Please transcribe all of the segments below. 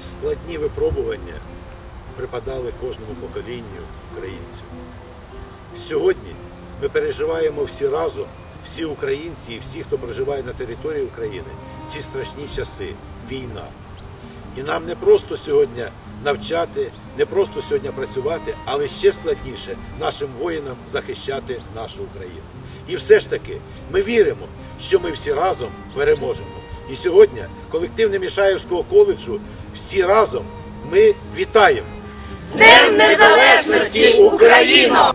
складні випробування припадали кожному поколінню українців. Сьогодні ми переживаємо всі разом, всі українці і всі, хто проживає на території України, ці страшні часи війна. І нам не просто сьогодні навчати, не просто сьогодні працювати, але ще складніше нашим воїнам захищати нашу Україну. І все ж таки ми віримо, що ми всі разом переможемо. І сьогодні колектив Немішаївського коледжу всі разом ми вітаємо. З Днем Незалежності Україно!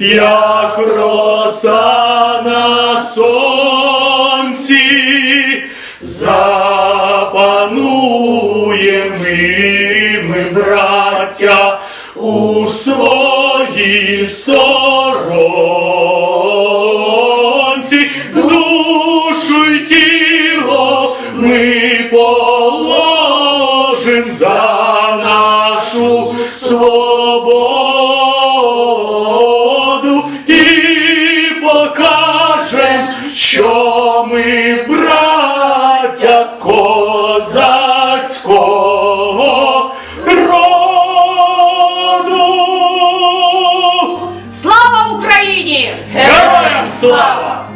як роса на сонці, запанує ми, браття, у своїй сторонці, душу й тіло ми положим за нашу свободу що ми браття козацького роду. Слава Україні! Героям слава!